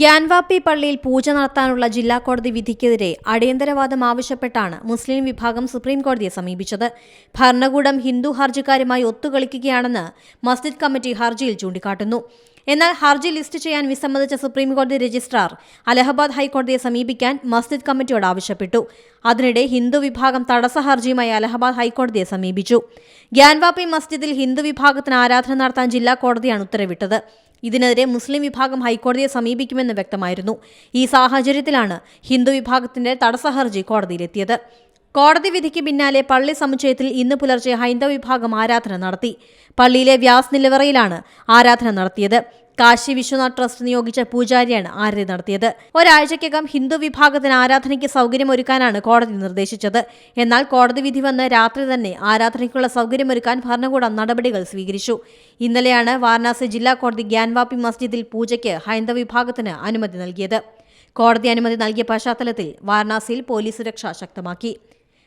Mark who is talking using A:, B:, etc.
A: ഗ്യാൻവാപ്പി പള്ളിയിൽ പൂജ നടത്താനുള്ള ജില്ലാ കോടതി വിധിക്കെതിരെ അടിയന്തരവാദം ആവശ്യപ്പെട്ടാണ് മുസ്ലിം വിഭാഗം സുപ്രീം കോടതിയെ സമീപിച്ചത്. ഭരണകൂടം ഹിന്ദു ഹർജിക്കാരുമായി ഒത്തുകളിക്കുകയാണെന്ന് മസ്ജിദ് കമ്മിറ്റി ഹർജിയിൽ ചൂണ്ടിക്കാട്ടുന്നു. എന്നാൽ ഹർജി ലിസ്റ്റ് ചെയ്യാൻ വിസമ്മതിച്ച സുപ്രീം കോടതി രജിസ്ട്രാർ അലഹബാദ് ഹൈക്കോടതിയെ സമീപിക്കാൻ മസ്ജിദ് കമ്മിറ്റിയോട് ആവശ്യപ്പെട്ടു. അതിനിടെ ഹിന്ദു വിഭാഗം തടസ്സ ഹർജിയുമായി അലഹബാദ് ഹൈക്കോടതിയെ സമീപിച്ചു. ഗ്യാൻവാപ്പി മസ്ജിദിൽ ഹിന്ദു വിഭാഗത്തിന് ആരാധന നടത്താൻ ജില്ലാ കോടതിയാണ് ഉത്തരവിട്ടത്. ഇതിനെതിരെ മുസ്ലിം വിഭാഗം ഹൈക്കോടതിയെ സമീപിക്കുമെന്ന് വ്യക്തമായിരുന്നു. ഈ സാഹചര്യത്തിലാണ് ഹിന്ദു വിഭാഗത്തിന്റെ തടസ്സ ഹർജി കോടതിയിലെത്തിയത്. കോടതി വിധിക്ക് പിന്നാലെ പള്ളി സമുച്ചയത്തിൽ ഇന്ന് പുലർച്ചെ ഹൈന്ദവ വിഭാഗം ആരാധന നടത്തി. പള്ളിയിലെ വ്യാസ് നിലവറയിലാണ് ആരാധന നടത്തിയത്. കാശി വിശ്വനാഥ് ട്രസ്റ്റ് നിയോഗിച്ച പൂജാരിയാണ് ആരതി നടത്തിയത്. ഒരാഴ്ചയ്ക്കകം ഹിന്ദു വിഭാഗത്തിന് ആരാധനയ്ക്ക് സൗകര്യമൊരുക്കാനാണ് കോടതി നിർദ്ദേശിച്ചത്. എന്നാൽ കോടതി വിധി വന്ന് രാത്രി തന്നെ ആരാധനയ്ക്കുള്ള സൗകര്യമൊരുക്കാൻ ഭരണകൂടം നടപടികൾ സ്വീകരിച്ചു. ഇന്നലെയാണ് വാരണാസി ജില്ലാ കോടതി ഗ്യാൻവാപ്പി മസ്ജിദിൽ പൂജയ്ക്ക് ഹൈന്ദവ വിഭാഗത്തിന് അനുമതി നൽകിയത്. കോടതി അനുമതി നൽകിയ പശ്ചാത്തലത്തിൽ വാരണാസിയിൽ പോലീസ് സുരക്ഷ ശക്തമാക്കി.